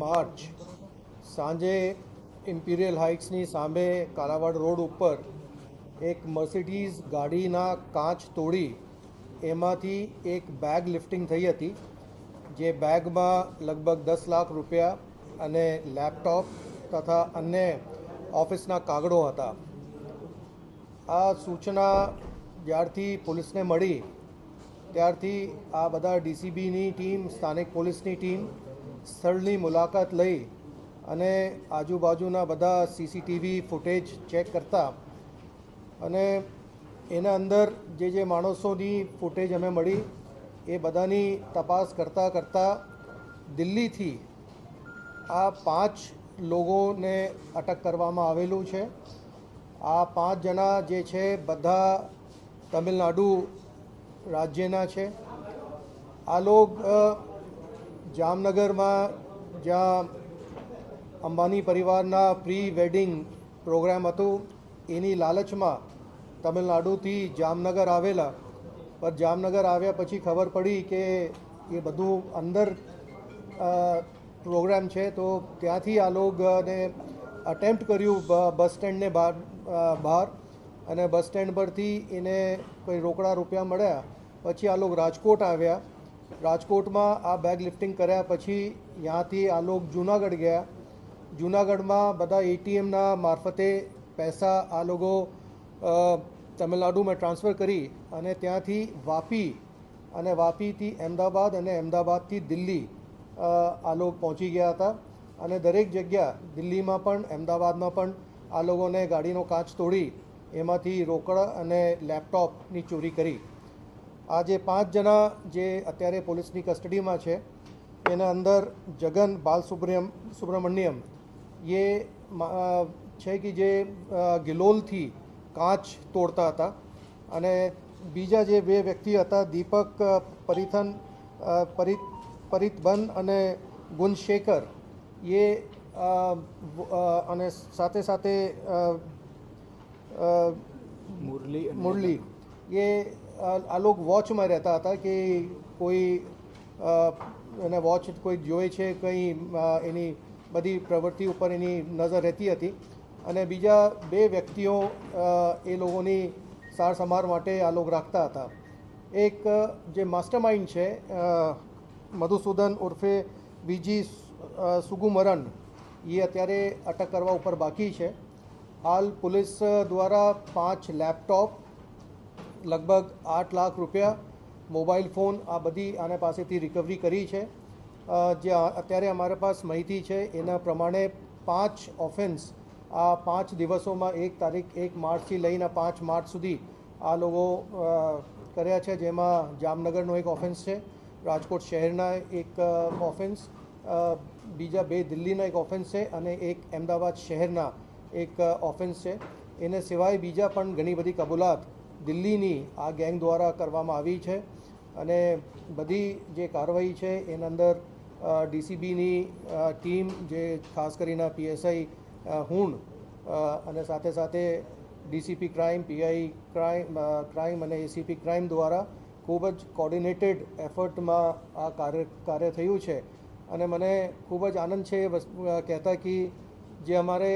March સાંજે imperial હાઇટ્સની સામે Kalavad road ઉપર એક મર્સિડીઝ ગાડીના કાચ તોડી એમાંથી એક બેગ લિફ્ટિંગ થઈ હતી, જે બેગમાં લગભગ દસ લાખ રૂપિયા અને લેપટોપ તથા અન્ય ઓફિસના કાગળો હતા. આ સૂચના જ્યારથી પોલીસને મળી, ત્યારથી આ બધા ડીસીબીની ટીમ, સ્થાનિક પોલીસની ટીમ સ્થળની મુલાકાત લઈ અને આજુબાજુના બધા સીસીટીવી ફૂટેજ ચેક કરતા અને એના અંદર જે જે માણસોની ફૂટેજ અમે મળી, એ બધાની તપાસ કરતાં કરતાં દિલ્હીથી આ પાંચ લોકોને અટક કરવામાં આવેલું છે. આ પાંચ જણા જે છે બધા તમિલનાડુ રાજ્યના છે. આ લોક જામનગરમાં જ્યાં અંબાની પરિવારના પ્રી વેડિંગ પ્રોગ્રામ હતું, એની લાલચમાં તમિલનાડુથી જામનગર આવેલા. પણ જામનગર આવ્યા પછી ખબર પડી કે એ બધું અંદર પ્રોગ્રામ છે, તો ત્યાંથી આ લોકોને અટેમ્પ્ટ કર્યું બસ સ્ટેન્ડને બહાર બહાર. અને બસ સ્ટેન્ડ પરથી એને કોઈ રોકડા રૂપિયા મળ્યા. પછી આ લોકો રાજકોટ આવ્યા. રાજકોટમાં આ બેગ લિફ્ટિંગ કર્યા પછી ત્યાંથી આ લોકો જુનાગઢ ગયા. જુનાગઢમાં બધા એટીએમના મારફતે પૈસા આ લોકો તમિલનાડુમાં ટ્રાન્સફર કરી અને ત્યાંથી વાપી અને વાપીથી અમદાવાદ અને અમદાવાદથી દિલ્હી આ લોકો પહોંચી ગયા હતા. અને દરેક જગ્યા દિલ્હીમાં પણ, અમદાવાદમાં પણ આ લોકોને ગાડીનો કાચ તોડી એમાંથી રોકડ અને લેપટોપની ચોરી કરી. આ જે પાંચ જણા જે અત્યારે પોલીસની કસ્ટડીમાં છે એના અંદર જગન બાલ સુબ્રમ સુબ્રમણ્યમ એ છે કે જે ગિલોલથી કાચ તોડતા હતા અને બીજા જે બે વ્યક્તિ હતા દીપક પરિથન પરિત પરિતબન અને ગુણશેખર એ અને સાથે સાથે મુરલી મુરલી એ આ લોકો વોચમાં રહેતા હતા કે કોઈ એને વોચ કોઈ જોઈ છે, કંઈ એની બધી પ્રવૃત્તિ ઉપર એની નજર રહેતી હતી. અને બીજા બે વ્યક્તિઓ એ લોકોની સાર સંભાળ માટે આ લોક રાખતા હતા. એક જે માસ્ટર માઇન્ડ છે મધુસૂદન ઉર્ફે બીજી સુગુમરન એ અત્યારે અટક કરવા ઉપર બાકી છે. હાલ પોલીસ દ્વારા પાંચ લેપટોપ લગભગ આઠ લાખ રૂપિયા મોબાઈલ ફોન આ બધી આના પાસેથી રિકવરી કરી છે. જે અત્યારે અમારા પાસ માહિતી છે, એના પ્રમાણે પાંચ ઓફેન્સ આ પાંચ દિવસોમાં એક તારીખ, એક માર્ચથી લઈને પાંચ માર્ચ સુધી આ લોકો કર્યા છે, જેમાં જામનગરનો એક ઓફેન્સ છે, રાજકોટ શહેરના એક ઓફેન્સ બીજા બે દિલ્હીના એક ઓફેન્સ છે અને એક અમદાવાદ શહેરના એક ઓફેન્સ છે. એને સિવાય બીજા પણ ઘણી બધી કબૂલાત દિલ્હીની આ ગેંગ દ્વારા કરવામાં આવી છે અને બધી જે કાર્યવાહી છે, એની અંદર ડીસીબીની ટીમ જે ખાસ કરીને પીએસઆઈ હુણ અને સાથે સાથે DCP crime, PI crime crime અને એસીપી ક્રાઇમ દ્વારા ખૂબ જ કોર્ડિનેટેડ એફર્ટમાં આ કાર્ય કાર્ય થયું છે. અને મને ખૂબ જ આનંદ છે એ વસ્તુ કહેતા કે જે અમારે